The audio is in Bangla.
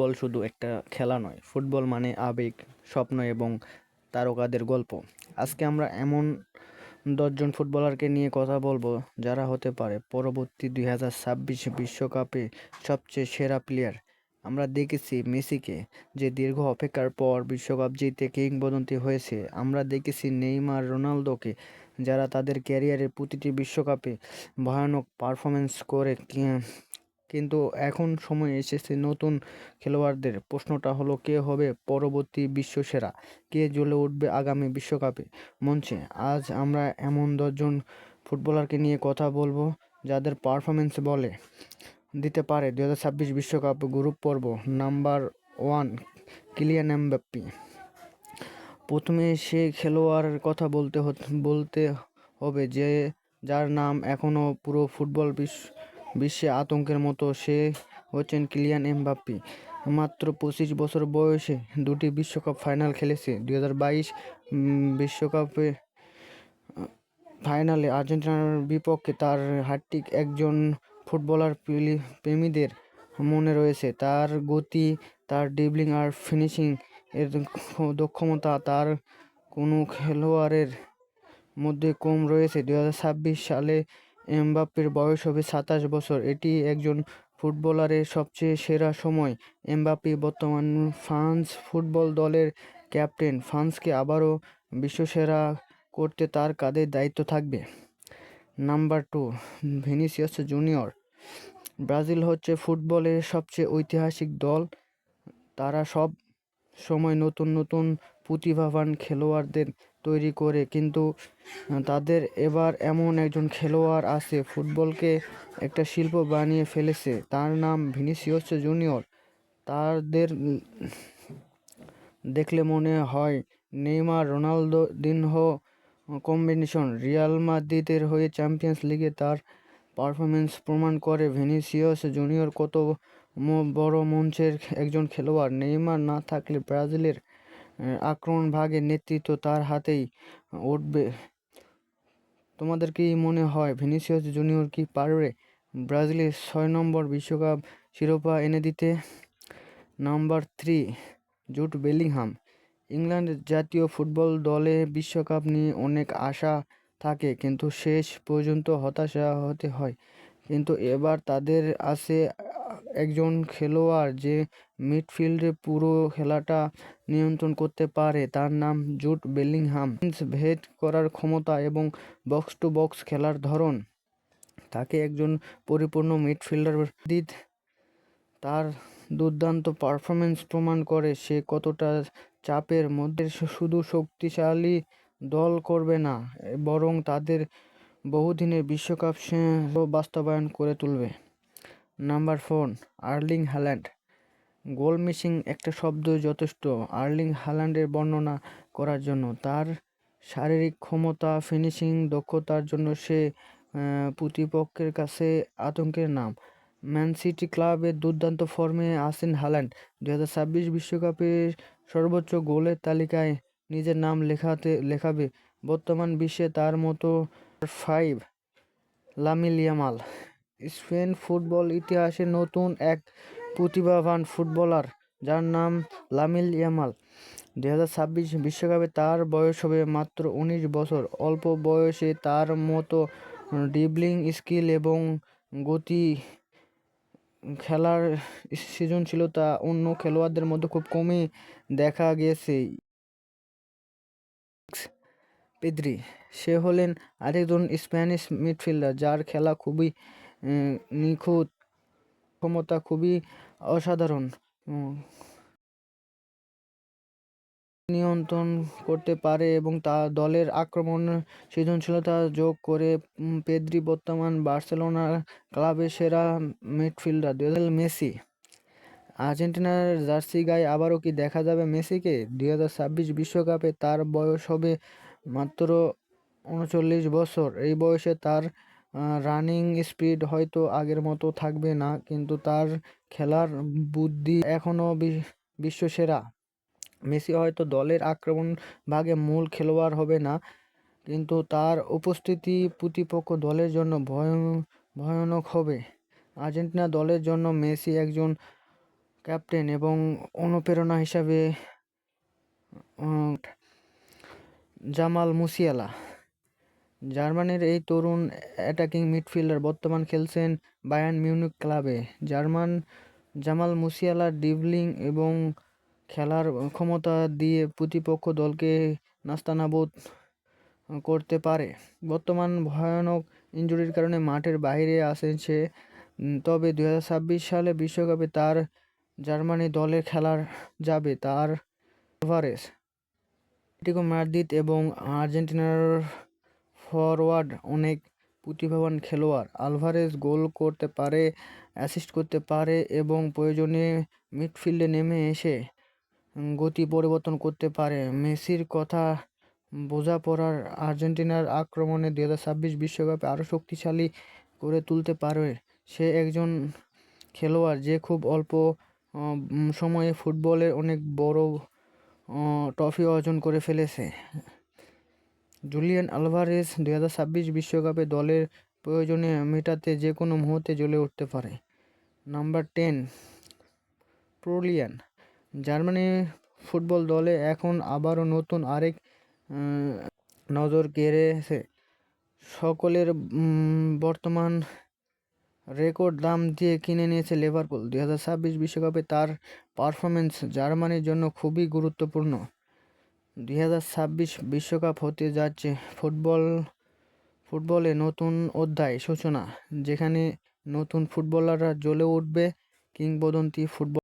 ফুটবল শুধু একটা খেলা নয়, ফুটবল মানে আবেগ, স্বপ্ন এবং তারকাদের গল্প। আজকে আমরা এমন দশজন ফুটবলারকে নিয়ে কথা বলব যারা হতে পারে পরবর্তী দুই হাজার ছাব্বিশ বিশ্বকাপে সবচেয়ে সেরা প্লেয়ার আমরা দেখেছি মেসিকে যে দীর্ঘ অপেক্ষার পর বিশ্বকাপ জিতে কিংবদন্তি হয়েছে। আমরা দেখেছি নেইমার, রোনালদোকে যারা তাদের ক্যারিয়ারের প্রতিটি বিশ্বকাপে ভয়ানক পারফরমেন্স করে কিন্তু এখন সময় এসেছে নতুন খেলোয়াড়দের। প্রশ্নটা হলো, কে হবে পরবর্তী বিশ্বসেরা? কে জ্বলে উঠবে আগামী বিশ্বকাপে? মঞ্চে আজ আমরা এমন দশজন ফুটবলারকে নিয়ে কথা বলব যাদের পারফরমেন্স বলে দিতে পারে দু হাজার ছাব্বিশ বিশ্বকাপ গ্রুপ পর্ব। নাম্বার ওয়ান কিলিয়ান এমবাপ্পি প্রথমে সে খেলোয়াড়ের কথা বলতে বলতে হবে যে, যার নাম এখনও পুরো ফুটবল বিশ্ব বিশ্বে আতঙ্কের মতো সে হচ্ছেন কিলিয়ান এমবাপ্পি। মাত্র পঁচিশ বছর বয়সে দুটি বিশ্বকাপ ফাইনাল খেলেছে। দুই বিশ্বকাপে ফাইনালে আর্জেন্টিনার বিপক্ষে তার হ্যাটট্রিক একজন ফুটবলার প্রেমীদের মনে রয়েছে। তার গতি, তার ডিবলিং আর ফিনিশিং এর দক্ষমতা তার কোনো খেলোয়াড়ের মধ্যে কম রয়েছে। দু হাজার ছাব্বিশ সালে এমবাপ্পের বয়স হবে সাতাশ বছর। এটি একজন ফুটবলারের সবচেয়ে সেরা সময়। এমবাপ্পে বর্তমান ফ্রান্স ফুটবল দলের ক্যাপ্টেন। ফ্রান্সকে আবারও বিশ্বসেরা করতে তার কাঁধে দায়িত্ব থাকবে। Number two, Vinicius Junior. Brazil হচ্ছে ফুটবলের সবচেয়ে ঐতিহাসিক দল। তারা সব সময় নতুন নতুন প্রতিভাবান খেলোয়াড়দের তৈরি করে, কিন্তু তাদের এবার এমন একজন খেলোয়াড় আছে, ফুটবলকে একটা শিল্প বানিয়ে ফেলেছে। তার নাম ভিনিসিয়াস জুনিয়র। তাদের দেখলে মনে হয় Neymar Ronaldinho combination. Real মাদ্রিদের হয়ে চ্যাম্পিয়ন্স লিগে তার পারফরমেন্স প্রমাণ করে ভিনিসিয়াস জুনিয়র কত বড় মঞ্চের একজন খেলোয়াড়। নেইমার না থাকলে ব্রাজিলের আক্রমণ ভাগের নেতৃত্ব তার হাতেই উঠবে। তোমাদের কি মনে হয়, ভিনিসিয়াস জুনিয়র কি পারবে? ব্রাজিলের ছয় নম্বর বিশ্বকাপ শিরোপা এনে দিতে? Number three, Jude Bellingham. England জাতীয় ফুটবল দলে বিশ্বকাপ নিয়ে অনেক আশা থাকে, কিন্তু শেষ পর্যন্ত হতাশা হতে হয়। কিন্তু এবার তাদের আছে একজন খেলোয়াড় যে মিডফিল্ডে পুরো খেলাটা নিয়ন্ত্রণ করতে পারে, তার নাম জুট বেলিংহাম। ভেদ করার ক্ষমতা এবং বক্স টু বক্স খেলার ধরন। তাকে একজন পরিপূর্ণ মিডফিল্ডার তার দুর্দান্ত পারফরমেন্স প্রমাণ করে সে কতটা চাপের মধ্যে। শুধু শক্তিশালী দল করবে না, বরং তাদের বহুদিনের বিশ্বকাপ বাস্তবায়ন করে তুলবে। Number four, Erling Haaland goal missing একটা শব্দ যথেষ্ট। আর্লিং হ্যাল্যান্ডের বর্ণনা করার জন্য। তার শারীরিক ক্ষমতা, ফিনিশিং দক্ষতার জন্য সে প্রতিপক্ষের কাছে আতঙ্কের নাম। ম্যান সিটি ক্লাবের দুর্দান্ত ফর্মে আছেন হ্যাল্যান্ড দু হাজার ছাব্বিশ বিশ্বকাপে সর্বোচ্চ গোলের তালিকায় নিজের নাম লেখাতে, লেখাবে। বর্তমান বিশ্বে তার মতো five Lamine Yamal. Spain football ইতিহাসে নতুন এক প্রতিভাবান ফুটবলার, যার নাম লামিল ইয়ামাল। দু হাজার ছাব্বিশ বিশ্বকাপে তার বয়স হবে মাত্র উনিশ বছর। অল্প বয়সে তার মতো ডিবলিং স্কিল এবং গতি খেলার সৃজনশীলতা অন্য খেলোয়াড়দের মধ্যে খুব কমই দেখা গিয়েছে পেদ্রি, সে হলেন আরেকজন স্প্যানিশ মিডফিল্ডার, যার খেলা খুবই নিখুঁত ক্ষমতা খুবই অসাধারণ। নিয়ন্ত্রণ করতে পারে এবং তা দলের আক্রমণ সৃজনশীলতা যোগ করে পেদ্রি বর্তমান বার্সেলোনা ক্লাবের সেরা মিডফিল্ডার। লিওনেল মেসি, আর্জেন্টিনার জার্সি গায়ে আবারও কি দেখা যাবে মেসিকে? দুই হাজার ছাব্বিশ বিশ্বকাপে তার বয়স হবে মাত্র উনচল্লিশ বছর। এই বয়সে তার রানিং স্পিড হয়তো আগের মতো থাকবে না, কিন্তু তার খেলার বুদ্ধি এখনও বিশ্বসেরা। মেসি হয়তো দলের আক্রমণ ভাগে মূল খেলোয়াড় হবে না, কিন্তু তার উপস্থিতি প্রতিপক্ষ দলের জন্য ভয়, ভয়ানক হবে। আর্জেন্টিনা দলের জন্য মেসি একজন ক্যাপ্টেন এবং অনুপ্রেরণা হিসাবে জামাল মুসিয়ালা। জার্মানির এই তরুণ অ্যাটাকিং মিডফিল্ডার বর্তমান খেলছেন বায়ার্ন মিউনিক ক্লাবে জার্মান জামাল মুসিয়ালা ড্রিবলিং এবং খেলার ক্ষমতা দিয়ে প্রতিপক্ষ দলকে নাস্তানাবোধ করতে পারে। বর্তমান ভয়ানক ইনজুরির কারণে মাঠের বাইরে উম, তবে দু হাজার ছাব্বিশ সালে বিশ্বকাপে তার জার্মানি দলে খেলার যাবে তার আলভারেস অ্যাটলেটিকো মাদ্রিদ এবং আর্জেন্টিনার ফরওয়ার্ড অনেক প্রতিভাবান খেলোয়াড়। আলভারেজ গোল করতে পারে, অ্যাসিস্ট করতে পারে এবং প্রয়োজনে মিডফিল্ডে নেমে এসে গতি পরিবর্তন করতে পারে। মেসির কথা বোঝাপড়ার আর্জেন্টিনার আক্রমণে দু হাজার ছাব্বিশ বিশ্বকাপে আরও শক্তিশালী করে তুলতে পারে সে একজন খেলোয়াড় যে খুব অল্প সময়ে ফুটবলের অনেক বড় ট্রফি অর্জন করে ফেলেছে। জুলিয়ান হাজার ছাব্বিশ বিশ্বকাপে দলের প্রয়োজনে মেটাতে যে কোনো মুহূর্তে জ্বলে উঠতে পারে। Number ten, প্রোলিয়ান। জার্মানি ফুটবল দলে এখন আবারও নতুন আরেক নজর কেড়েছে। সকলের বর্তমান রেকর্ড দাম দিয়ে কিনে নিয়েছে লিভারপুল। ছাব্বিশ বিশ্বকাপে তার পারফরমেন্স জার্মানির জন্য খুবই গুরুত্বপূর্ণ। দুই হাজার ছাব্বিশ বিশ্বকাপ হতে যাচ্ছে ফুটবল, ফুটবলে নতুন অধ্যায় সূচনা, যেখানে নতুন ফুটবলাররা জ্বলে উঠবে কিংবদন্তি ফুটবল